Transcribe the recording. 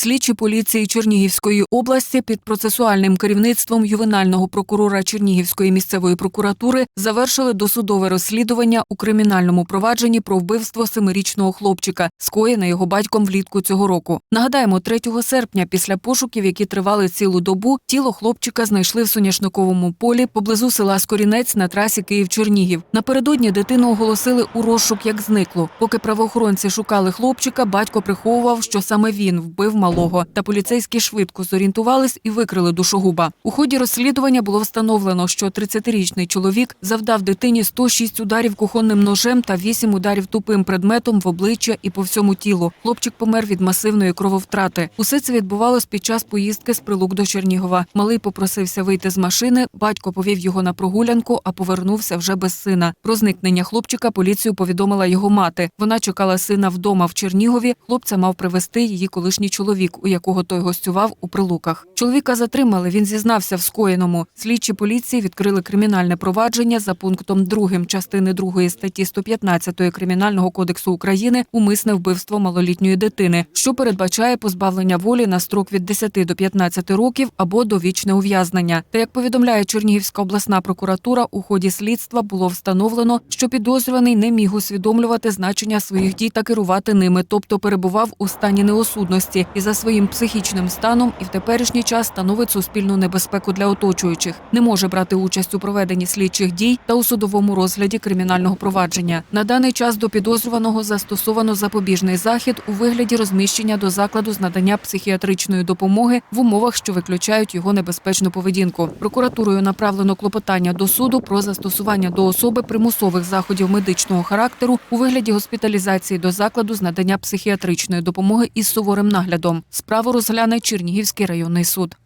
Слідчі поліції Чернігівської області під процесуальним керівництвом ювенального прокурора Чернігівської місцевої прокуратури завершили досудове розслідування у кримінальному провадженні про вбивство семирічного хлопчика, скоєне його батьком влітку цього року. Нагадаємо, 3 серпня, після пошуків, які тривали цілу добу, тіло хлопчика знайшли в соняшниковому полі поблизу села Скорінець на трасі Київ-Чернігів. Напередодні дитину оголосили у розшук як зниклу. Поки правоохоронці шукали хлопчика, батько приховував, що саме він вбив малого. Та поліцейські швидко зорієнтувались і викрили душогуба. У ході розслідування було встановлено, що 30-річний чоловік завдав дитині 106 ударів кухонним ножем та 8 ударів тупим предметом в обличчя і по всьому тілу. Хлопчик помер від масивної крововтрати. Усе це відбувалось під час поїздки з прилук до Чернігова. Малий попросився вийти з машини. Батько повів його на прогулянку, а повернувся вже без сина. Про зникнення хлопчика поліцію повідомила його мати. Вона чекала сина вдома в Чернігові. Хлопця мав привезти її колишній чоловік, у якого той гостював у прилуках. Чоловіка затримали. Він зізнався в скоєному. Слідчі поліції відкрили кримінальне провадження за пунктом 2 частини 2 статті 115 кримінального кодексу України умисне вбивство малолітньої дитини, що передбачає позбавлення волі на строк від 10 до 15 років або довічне ув'язнення. Та як повідомляє Чернігівська обласна прокуратура, у ході слідства було встановлено, що підозрюваний не міг усвідомлювати значення своїх дій та керувати ними, тобто перебував у стані неосудності і за своїм психічним станом і в теперішній час становить суспільну небезпеку для оточуючих, не може брати участь у проведенні слідчих дій та у судовому розгляді кримінального провадження. На даний час до підозрюваного застосовано запобіжний захід у вигляді розміщення до закладу з надання психіатричної допомоги в умовах, що виключають його небезпечну поведінку. Прокуратурою направлено клопотання до суду про застосування до особи примусових заходів медичного характеру у вигляді госпіталізації до закладу з надання психіатричної допомоги із суворим наглядом. Справу розгляне Чернігівський районний суд.